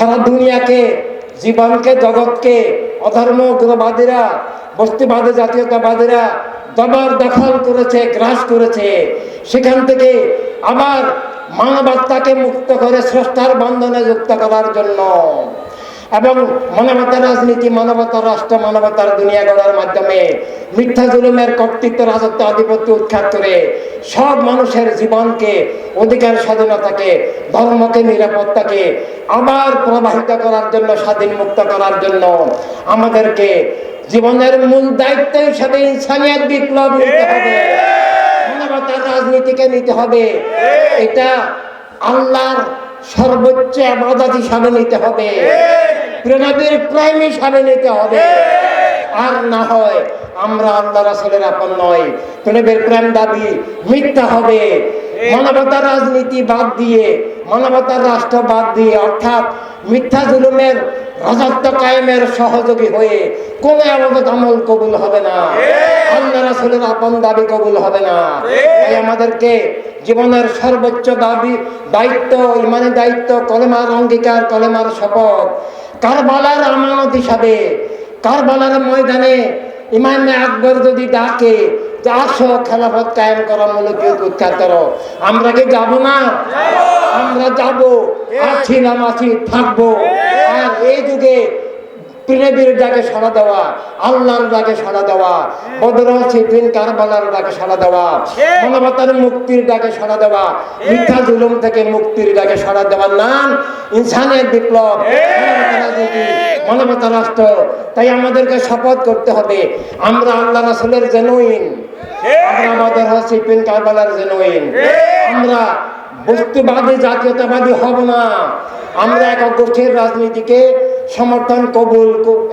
সারা দুনিয়াকে, জীবনকে, জগৎকে, অধর্ম গ্রহবাদীরা বস্তিবাদী, জাতীয়তাবাদীরা দবার দখল করেছে, গ্রাস করেছে। সেখান থেকে আবার মানবাত্মাকে মুক্ত করে স্রষ্টার বন্ধনে যুক্ত করার জন্য এবং মানবতা রাজনীতি, মানবতা রাষ্ট্র, মানবতার দুনিয়া গড়ার মাধ্যমে মিথ্যা জুলুমের কর্তৃত্ব, রাজত্ব, আধিপত্য উৎখাত করে সব মানুষের জীবনকে, অধিকার, স্বাধীনতাকে, ধর্মকে, নিরাপত্তাকে আবার প্রবাহিত করার জন্য স্বাধীন মুক্ত করার জন্য আমাদেরকে জীবনের মূল দায়িত্ব হিসাবে ইনসানিয়াত বিপ্লব নিতে হবে। মানবতার রাজনীতিকে নিতে হবে। এটা আল্লাহর সর্বোচ্চ আবাদত হিসাবে নিতে হবে। প্রেরণাদের প্রেম হিসাবে নিতে হবে। আর না হয় আমরা আল্লাহ রাসুলের আপন নয় প্রেমের প্রেম দাবি মিথ্যা হবে। মানবতার রাজনীতি বাদ দিয়ে মানবতার রাষ্ট্র বাদ দিয়ে অর্থাৎ মিথ্যা জুলুমের রাজত্ব কায়েমের সহযোগী হয়ে কোন আবাদত আমল কবুল হবে না। আল্লাহ রাসুলের আপন দাবি কবুল হবে না। তাই আমাদেরকে জীবনের সর্বোচ্চ দাবি, দায়িত্ব, ইমানি দায়িত্ব, কলেমার অঙ্গীকার, কলেমার শপথ। কারবালার আমানত হিসাবে, কারবালার ময়দানে ইমাম আকবর যদি ডাকে কায়েম করা করো। আমরা কি যাব না? আমরা যাব। আছি থাকব। আর এই যুগে পৃথিবীর ডাকে সাড়া দেওয়া আল্লাহর ডাকে সাড়া দেওয়া বদর সিদ্দিন কারবালার ডাকে সাড়া দেওয়া মানবতার মুক্তির ডাকে সাড়া দেওয়া মিথ্যা জুলুম থেকে মুক্তির ডাকে সাড়া দেওয়ার নাম ইনসানের বিপ্লব। মানবতা রাষ্ট্র তাই আমাদেরকে শপথ করতে হবে আমরা আল্লাহ রাসুলের জেনুইন আমরা আমাদের সিদ্দিন কারবালার জেনুইন আমরা বস্তুবাদী জাতীয়তাবাদী হব না। আমরা এক গোষ্ঠীর রাজনীতিকে সমর্থন কবুল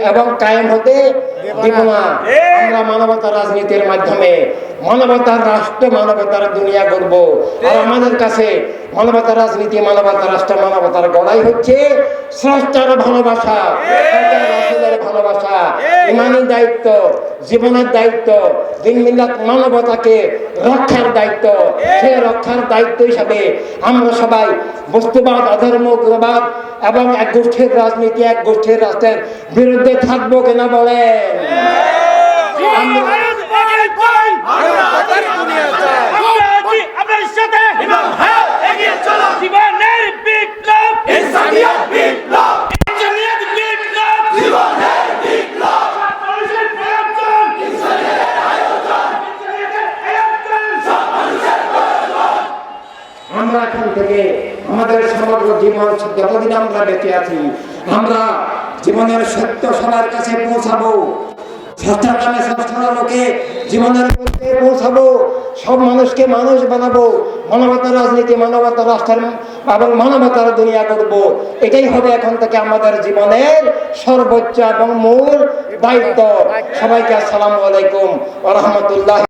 এবং কায়েম হতে দিব না। আমরা মানবতার রাজনীতির মাধ্যমে মানবতার রাষ্ট্র মানবতার দুনিয়া করব আর আমাদের কাছে মানবতার রাজনীতি মানবতার রাষ্ট্র মানবতার গড়াই হচ্ছে স্রষ্টার ভালোবাসা ভালোবাসা। ইমানি দায়িত্ব জীবনের দায়িত্ব দিন মিল্লাত মানবতাকে রক্ষার দায়িত্ব সে রক্ষার দায়িত্ব হিসাবে আমরা সবাই বস্তুবাদ অধর্ম উগ্রবাদ এবং এক গোষ্ঠীর রাজনীতি এক গোষ্ঠীর রাষ্ট্রের বিরুদ্ধে থাকব কিনা বলেন? আমরা- জীবনের বিপ্লব ইনসানিয়ত বিপ্লব বিপ্লব মানুষের প্রয়োজন ইনসানিয়তের আয়োজন আমরা এখন থেকে আমাদের সমগ্র জীবন যতদিন আমরা বেঁচে আছি, আমরা জীবনের সত্য সবার কাছে পৌঁছাবো। মানুষ বানাবো। মানবতার রাজনীতি রাষ্ট্রের এবং দুনিয়া করব। এটাই হবে এখন থেকে আমাদের জীবনের সর্বোচ্চ এবং মূল দায়িত্ব। সবাইকে আসসালামু আলাইকুম রহমতুল্লাহ